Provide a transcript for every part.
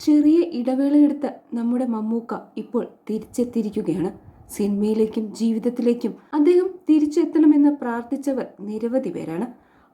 ചെറിയ ഇടവേളയെടുത്ത നമ്മുടെ മമ്മൂക്ക ഇപ്പോൾ തിരിച്ചെത്തിയിരിക്കുകയാണ്. സിനിമയിലേക്കും ജീവിതത്തിലേക്കും അദ്ദേഹം തിരിച്ചെത്തണമെന്ന് പ്രാർത്ഥിച്ചവർ നിരവധി പേരാണ്.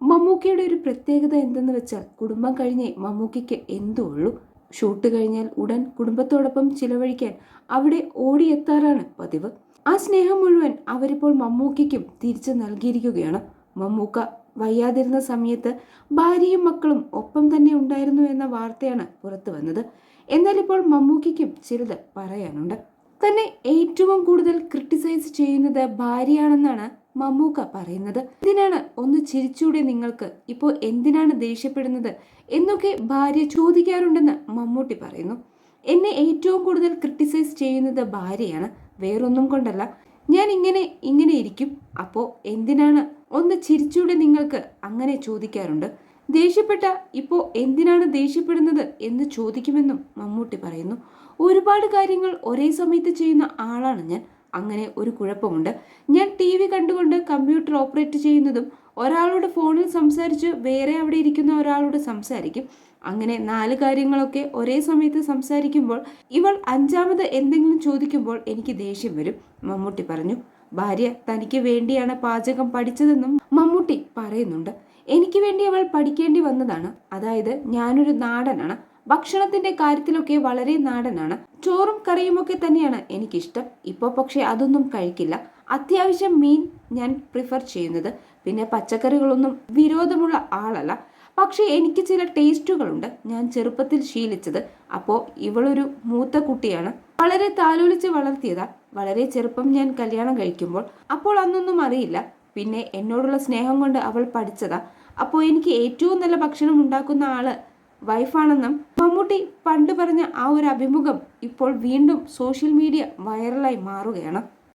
മമ്മൂക്കയുടെ ഒരു പ്രത്യേകത എന്തെന്ന് വെച്ചാൽ കുടുംബം കഴിഞ്ഞേ മമ്മൂക്കയ്ക്ക് എന്തോ ഉള്ളൂ. ഷൂട്ട് കഴിഞ്ഞാൽ ഉടൻ കുടുംബത്തോടൊപ്പം ചിലവഴിക്കാൻ അവിടെ ഓടിയെത്താറാണ് പതിവ്. ആ സ്നേഹം മുഴുവൻ അവരിപ്പോൾ മമ്മൂക്കയ്ക്കും തിരിച്ചു നൽകിയിരിക്കുകയാണ്. മമ്മൂക്ക വയ്യാതിരുന്ന സമയത്ത് ഭാര്യയും മക്കളും ഒപ്പം തന്നെ ഉണ്ടായിരുന്നു എന്ന വാർത്തയാണ് പുറത്തു വന്നത്. എന്നാൽ ഇപ്പോൾ മമ്മൂക്കിക്കും ചിലത് പറയാനുണ്ട്. തന്നെ ഏറ്റവും കൂടുതൽ ക്രിട്ടിസൈസ് ചെയ്യുന്നത് ഭാര്യയാണെന്നാണ് മമ്മൂക്ക പറയുന്നത്. എന്തിനാണ് ഒന്ന് ചിരിച്ചൂടെ നിങ്ങൾക്ക്? ഇപ്പോൾ എന്തിനാണ് ദേഷ്യപ്പെടുന്നത്? എന്നൊക്കെ ഭാര്യ ചോദിക്കാറുണ്ടെന്ന് മമ്മൂട്ടി പറയുന്നു. എന്നെ ഏറ്റവും കൂടുതൽ ക്രിട്ടിസൈസ് ചെയ്യുന്നത് ഭാര്യയാണ്. വേറൊന്നും കൊണ്ടല്ല. ഞാൻ ഇങ്ങനെ ഇങ്ങനെ ഇരിക്കും. അപ്പോൾ എന്തിനാണ്? ഒന്ന് ചിരിച്ചൂടെ നിങ്ങൾക്ക് അങ്ങനെ ചോദിക്കാറുണ്ട്. ദേഷ്യപ്പെട്ട ഇപ്പോൾ എന്തിനാണ് ദേഷ്യപ്പെടുന്നത് എന്ന് ചോദിക്കുമെന്നും മമ്മൂട്ടി പറയുന്നു. ഒരുപാട് കാര്യങ്ങൾ ഒരേ സമയത്ത് ചെയ്യുന്ന ആളാണ് ഞാൻ. അങ്ങനെ ഒരു കുഴപ്പമുണ്ട്. ഞാൻ ടി വി കണ്ടുകൊണ്ട് കമ്പ്യൂട്ടർ ഓപ്പറേറ്റ് ചെയ്യുന്നതും ഒരാളോട് ഫോണിൽ സംസാരിച്ച് വേറെ അവിടെ ഇരിക്കുന്ന ഒരാളോട് സംസാരിക്കും. അങ്ങനെ നാല് കാര്യങ്ങളൊക്കെ ഒരേ സമയത്ത് സംസാരിക്കുമ്പോൾ ഇവൾ അഞ്ചാമത് എന്തെങ്കിലും ചോദിക്കുമ്പോൾ എനിക്ക് ദേഷ്യം വരും. മമ്മൂട്ടി പറഞ്ഞു ഭാര്യ തനിക്ക് വേണ്ടിയാണ് പാചകം പഠിച്ചതെന്നും മമ്മൂട്ടി പറയുന്നുണ്ട്. എനിക്ക് വേണ്ടി അവൾ പഠിക്കേണ്ടി വന്നതാണ്. അതായത് ഞാനൊരു നാടനാണ്. ഭക്ഷണത്തിന്റെ കാര്യത്തിലൊക്കെ വളരെ നാടനാണ്. ചോറും കറിയുമൊക്കെ തന്നെയാണ് എനിക്കിഷ്ടം. ഇപ്പോൾ പക്ഷേ അതൊന്നും കഴിക്കില്ല. അത്യാവശ്യം മീൻ ഞാൻ പ്രിഫർ ചെയ്യുന്നത്. പിന്നെ പച്ചക്കറികളൊന്നും വിരോധമുള്ള ആളല്ല. പക്ഷേ എനിക്ക് ചില ടേസ്റ്റുകളുണ്ട്. ഞാൻ ചെറുപ്പത്തിൽ ശീലിച്ചത്. അപ്പോൾ ഇവളൊരു മൂത്ത കുട്ടിയാണ്. വളരെ താലോലിച്ച് വളർത്തിയതാ. വളരെ ചെറുപ്പം ഞാൻ കല്യാണം കഴിക്കുമ്പോൾ. അപ്പോൾ അന്നൊന്നും അറിയില്ല. പിന്നെ എന്നോടുള്ള സ്നേഹം കൊണ്ട് അവൾ പഠിച്ചതാ. അപ്പോൾ എനിക്ക് ഏറ്റവും നല്ല ഭക്ഷണം ഉണ്ടാക്കുന്ന ആൾ വൈഫാണെന്നും മമ്മൂട്ടി പണ്ട് പറഞ്ഞ ആ ഒരു അഭിമുഖം ഇപ്പോൾ വീണ്ടും സോഷ്യൽ മീഡിയ വൈറലായി മാറുകയാണ്.